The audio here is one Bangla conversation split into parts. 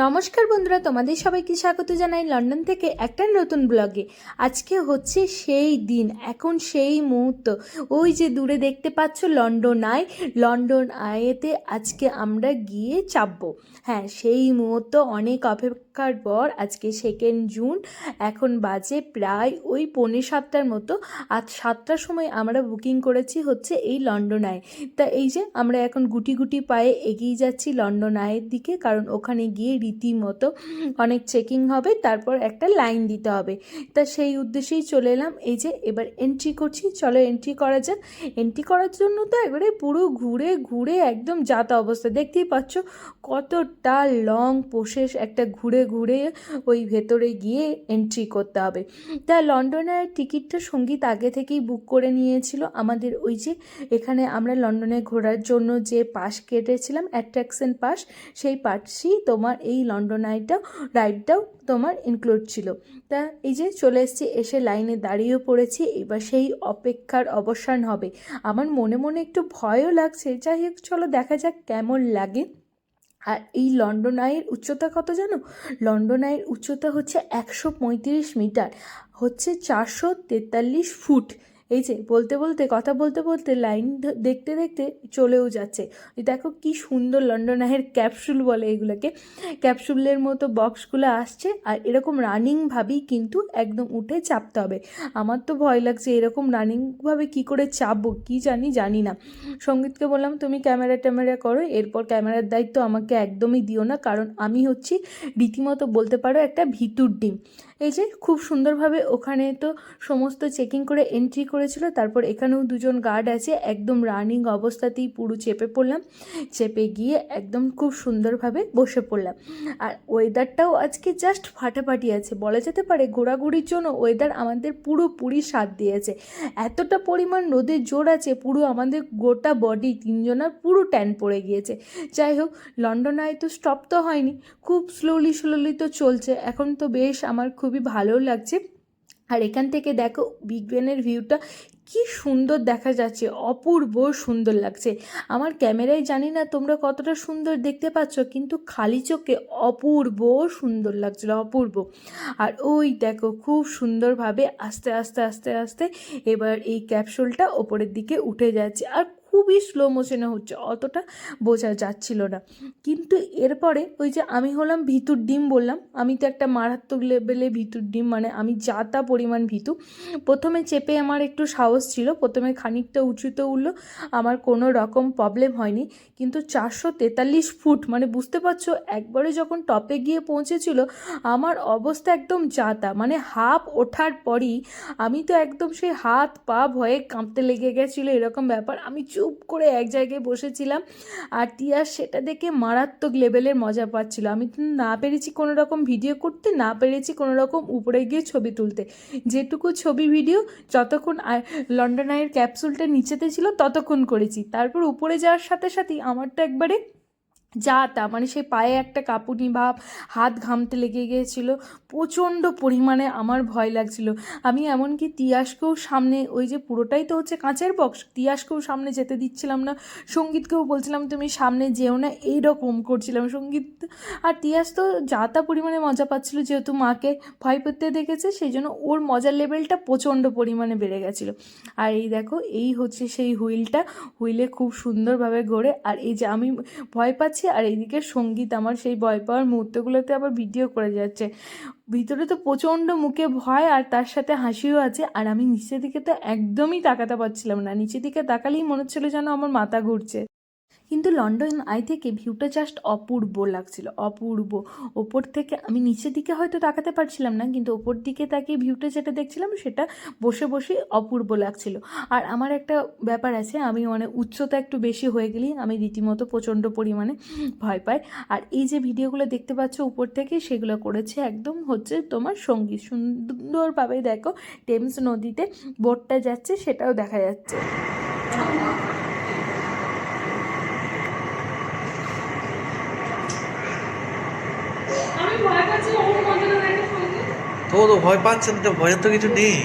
নমস্কার বন্ধুরা, তোমাদের সবাইকে স্বাগত জানাই লন্ডন থেকে একটা নতুন ব্লগে। আজকে হচ্ছে সেই দিন, এখন সেই মুহূর্ত। ওই যে দূরে দেখতে পাচ্ছ লন্ডন আয়, লন্ডন আয়েতে আজকে আমরা গিয়ে চাপবো। হ্যাঁ সেই মুহূর্ত, অনেক অপেক্ষার পর আজকে সেকেন্ড জুন এখন বাজে প্রায় ওই পৌনে সাতটার মতো। আজ সাতটার সময় আমরা বুকিং করেছি হচ্ছে এই লন্ডন আয়। তা এই যে আমরা এখন গুটি গুটি পায়ে এগিয়ে যাচ্ছি লন্ডন আয়ের দিকে, কারণ ওখানে গিয়ে রীতিমতো অনেক চেকিং হবে, তারপর একটা লাইন দিতে হবে। তা সেই উদ্দেশ্যেই চলে এলাম। এই যে এবার এন্ট্রি করছি, চলো এন্ট্রি করা যাক। এন্ট্রি করার জন্য তো একবারে পুরো ঘুরে ঘুরে একদম যাতা অবস্থা। দেখতেই পাচ্ছ কতটা লং প্রসেস একটা ঘুরে ঘুরে ওই ভেতরে গিয়ে এন্ট্রি করতে হবে। তা লন্ডনের টিকিটটা সংগীত আগে থেকেই বুক করে নিয়েছিল। আমাদের ওই যে এখানে আমরা লন্ডনে ঘোরার জন্য যে পাস কেটেছিলাম অ্যাট্রাকশন পাস সেই পাসই তোমার এই লন্ডন আইটাও রাইডটাও তোমার ইনক্লুড ছিল। তা এই যে চলে এসেছি, এসে লাইনে দাঁড়িয়েও পড়েছি, এবার সেই অপেক্ষার অবসান হবে। আমার মনে মনে একটু ভয়ও লাগছে, যাই হোক, চলো দেখা যাক কেমন লাগে। আর এই লন্ডন আয়ের উচ্চতা কত জানো? লন্ডন আয়ের উচ্চতা হচ্ছে একশো পঁয়ত্রিশ মিটার, হচ্ছে চারশো তেতাল্লিশ ফুট। এই যে বলতে বলতে, কথা বলতে বলতে লাইন দেখতে দেখতে চলেও যাচ্ছে। দেখো কি সুন্দর লন্ডন আয়ের ক্যাপসুল বলে এগুলোকে। ক্যাপসুলের মতো বক্সগুলো আসছে আর এরকম রানিংভাবেই কিন্তু একদম উঠে চাপতে হবে। আমার তো ভয় লাগছে এরকম রানিংভাবে কি করে চাপবো, কি জানি জানি না। সঙ্গীতকে বললাম, তুমি ক্যামেরা ট্যামেরা করো, এরপর ক্যামেরার দায়িত্ব আমাকে একদমই দিও না, কারণ আমি হচ্ছি রীতিমতো বলতে পারো একটা ভিতুর ডিম এই যে খুব সুন্দরভাবে ওখানে তো সমস্ত চেকিং করে এন্ট্রি করেছিল। তারপর এখানেও দুজন গার্ড আছে। একদম রানিং অবস্থাতেই পুরো চেপে পড়লাম। চেপে গিয়ে একদম খুব সুন্দরভাবে বসে পড়লাম। আর ওয়েদারটাও আজকে জাস্ট ফাটাফাটি আছে। বলা যেতে পারে ঘোরাঘুরির জন্য ওয়েদার আমাদের পুরোপুরি সাথ দিয়েছে। এতটা পরিমাণ রোদের জোর আছে, পুরো আমাদের গোটা বডি তিনজনার পুরো ট্যান পড়ে গিয়েছে। যাই হোক লন্ডন আয় তো স্টপ তো হয়নি। খুব স্লোলি স্লোলি তো চলছে। এখন তো বেশ আমার খুবই ভালো লাগছে। আর এখান থেকে দেখো বিগ বেনের ভিউটা কি সুন্দর দেখা যাচ্ছে, অপূর্ব সুন্দর লাগছে। আমার ক্যামেরায় জানি না তোমরা কতটা সুন্দর দেখতে পাচ্ছ, কিন্তু খালি চোখে অপূর্ব সুন্দর লাগছিল, অপূর্ব। আর ওই দেখো খুব সুন্দরভাবে আস্তে আস্তে আস্তে আস্তে এবার এই ক্যাপসুলটা ওপরের দিকে উঠে যাচ্ছে। আর খুবই স্লো মোশনে হচ্ছে, অতটা বোঝা যাচ্ছিল না। কিন্তু এরপরে ওই যে আমি হলাম ভিতুর ডিম বললাম, আমি তো একটা মারাত্মক লেভেলে ভিতুর ডিম মানে আমি যা তা পরিমাণ ভিতু, প্রথমে চেপে আমার একটু সাহস ছিল, প্রথমে খানিকটা উঁচুতে উঠল, আমার কোনো রকম প্রবলেম হয়নি। কিন্তু চারশো তেতাল্লিশ ফুট মানে বুঝতে পারছ, একবারে যখন টপে গিয়ে পৌঁছেছিল, আমার অবস্থা একদম যাতা মানে হাফ ওঠার পরই আমি তো একদম সেই হাত পা ভয়ে কাঁপতে লেগে গেছিল, এরকম ব্যাপার। আমি চুপ করে এক জায়গায় বসেছিলাম আর টিয়া সেটা দেখে মারাত্মক লেভেলের মজা পাচ্ছিল। আমি তো না পেরেছি কোনো রকম ভিডিও করতে, না পেরেছি কোনো রকম উপরে গিয়ে ছবি তুলতে। যেটুকু ছবি ভিডিও যতক্ষণ লন্ডন আয়ের ক্যাপসুলটা নিচেতে ছিল ততক্ষণ করেছি। তারপর উপরে যাওয়ার সাথে সাথেই আমার তো একবারে যা তা মানে সেই পায়ে একটা কাঁপুনি ভাব হাত ঘামতে লেগে গিয়েছিল। প্রচণ্ড পরিমাণে আমার ভয় লাগছিল। আমি এমনকি তিয়াসকেও সামনে, ওই যে পুরোটাই তো হচ্ছে কাঁচের বক্স, তিয়াসকেও সামনে যেতে দিচ্ছিলাম না। সঙ্গীতকেও বলছিলাম, তুমি সামনে যেও না। এইরকম করছিলাম সংগীত। আর তিয়াস তো যা তা পরিমাণে মজা পাচ্ছিল, যেহেতু মাকে ভয় পেতে দেখেছে, সেই জন্য ওর মজার লেভেলটা প্রচণ্ড পরিমাণে বেড়ে গেছিল। আর এই দেখো, এই হচ্ছে সেই হুইলটা। হুইলে খুব সুন্দরভাবে ঘোরে আর এই যে আমি ভয় পাচ্ছি আর এইদিকে সংগীত আমার সেই ভয় পাওয়ার মুহূর্তগুলোতে আবার ভিডিও করে যাচ্ছে। ভিতরে তো প্রচণ্ড মুখে ভয় আর তার সাথে হাসিও আছে আর আমি নিচের দিকে তো একদমই তাকাতে পারছিলাম না। নিচের দিকে তাকালেই মনে হচ্ছিল যেন আমার মাথা ঘুরছে। কিন্তু লন্ডন আই থেকে ভিউটা জাস্ট অপূর্ব লাগছিল, অপূর্ব। ওপর থেকে আমি নিচের দিকে হয়তো তাকাতে পারছিলাম না, কিন্তু ওপর দিকে তাকিয়ে ভিউটা যেটা দেখছিলাম সেটা বসে বসে অপূর্ব লাগছিল। আর আমার একটা ব্যাপার আছে, আমি মানে উচ্চতা একটু বেশি হয়ে গেলেই আমি রীতিমতো প্রচণ্ড পরিমাণে ভয় পাই। আর এই যে ভিডিওগুলো দেখতে পাচ্ছ উপর থেকে, সেগুলো করেছে একদম হচ্ছে তোমার সংগীত সুন্দরভাবে দেখো, টেমস নদীতে বোটটা যাচ্ছে, সেটাও দেখা যাচ্ছে। তো তো ভয় পাচ্ছেন তো ভয়ের তো কিছু নেই।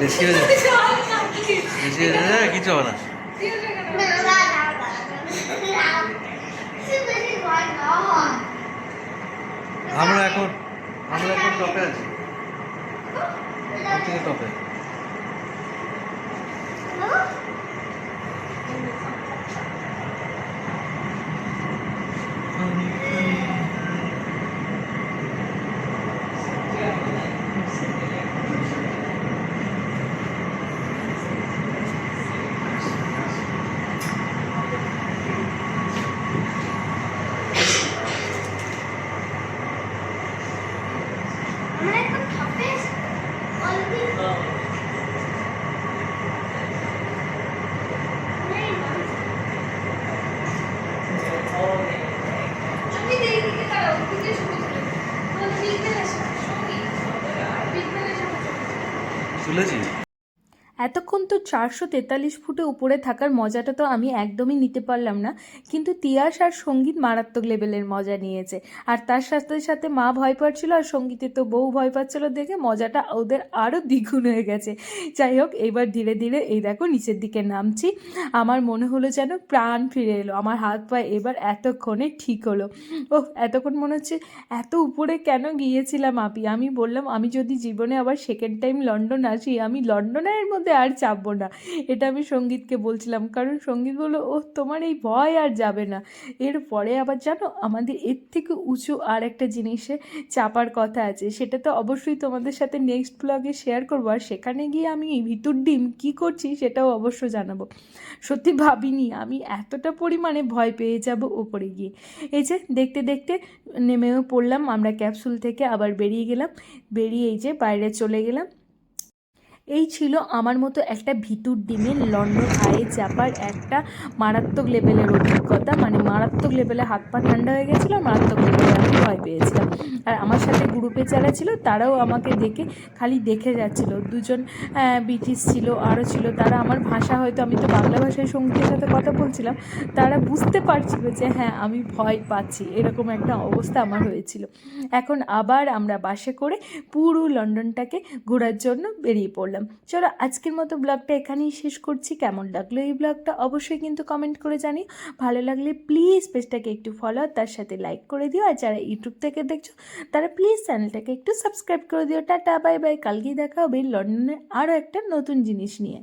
বেশি হয়ে বেশি হয়ে যাবে হ্যাঁ, কিছু হবে না। আমরা এখন আমরা এখন টপে আছি। তুলেছি এতক্ষণ তো চারশো তেতাল্লিশ ফুটে উপরে থাকার মজাটা তো আমি একদমই নিতে পারলাম না। কিন্তু তিয়াস আর সংগীত মারাত্মক লেভেলের মজা নিয়েছে। আর তার সাথে সাথে মা ভয় পাচ্ছিল আর সঙ্গীতে তো বউ ভয় পাচ্ছিল দেখে মজাটা ওদের আরও দ্বিগুণ হয়ে গেছে। যাই হোক, এবার ধীরে ধীরে এই দেখো নিচের দিকে নামছি। আমার মনে হলো যেন প্রাণ ফিরে এলো। আমার হাত পা এবার এতক্ষণে ঠিক হলো। ও এতক্ষণ মনে হচ্ছে এত উপরে কেন গিয়েছিলাম আপি? আমি বললাম, আমি যদি জীবনে আবার সেকেন্ড টাইম লন্ডন আসি, আমি লন্ডনের মধ্যে আর চাপবো না। এটা আমি সঙ্গীতকে বলছিলাম, কারণ সংগীত বলল ও তোমার এই ভয় আর যাবে না। এরপরে আবার জানো, আমাদের এর থেকে উঁচু আর একটা জিনিসে চাপার কথা আছে, সেটা তো অবশ্যই তোমাদের সাথে নেক্সট ব্লগে শেয়ার করব। আর সেখানে গিয়ে আমি ভিতর ডিম কী করছি সেটাও অবশ্য জানাব। সত্যি ভাবিনি, আমি এতটা পরিমাণে ভয় পেয়ে যাব ওপরে গিয়ে। এই যে দেখতে দেখতে নেমেও পড়লাম, আমরা ক্যাপসুল থেকে আবার বেরিয়ে গেলাম বেরিয়ে এই যে বাইরে চলে গেলাম। এই ছিল আমার মতো একটা ভিতুর ডিমের লন্ডন আয়ে চাপার একটা মারাত্মক লেভেলের অভিজ্ঞতা। মানে মারাত্মক লেভেলে হাত পা ঠান্ডা হয়ে গেছিল, মারাত্মক লেভেলে আমি ভয় পেয়েছিলাম। আর আমার সাথে গ্রুপে যারা ছিল, তারাও আমাকে দেখে খালি দেখে যাচ্ছিল। দুজন ব্রিটিশ ছিল, আরও ছিল। তারা আমার ভাষা হয়তো, আমি তো বাংলা ভাষায় সঙ্গীতের সাথে কথা বলছিলাম, তারা বুঝতে পারছিল যে হ্যাঁ আমি ভয় পাচ্ছি। এরকম একটা অবস্থা আমার হয়েছিল। এখন আবার আমরা বাসে করে পুরো লন্ডনটাকে ঘোরার জন্য বেরিয়ে পড়লাম। চলো আজকের মতো ব্লগটা এখানেই শেষ করছি। কেমন লাগল এই ব্লগটা অবশ্যই কিন্তু কমেন্ট করে জানি ভালো লাগলে প্লিজ পেজটাকে একটু ফলো তার সাথে লাইক করে দিও। আর যারা ইউটিউব থেকে দেখছ, তারা প্লিজ চ্যানেলটাকে একটু সাবস্ক্রাইব করে দিও। টাটা বাই বাই কালকেই দেখা হবে লন্ডনে আরও একটা নতুন জিনিস নিয়ে।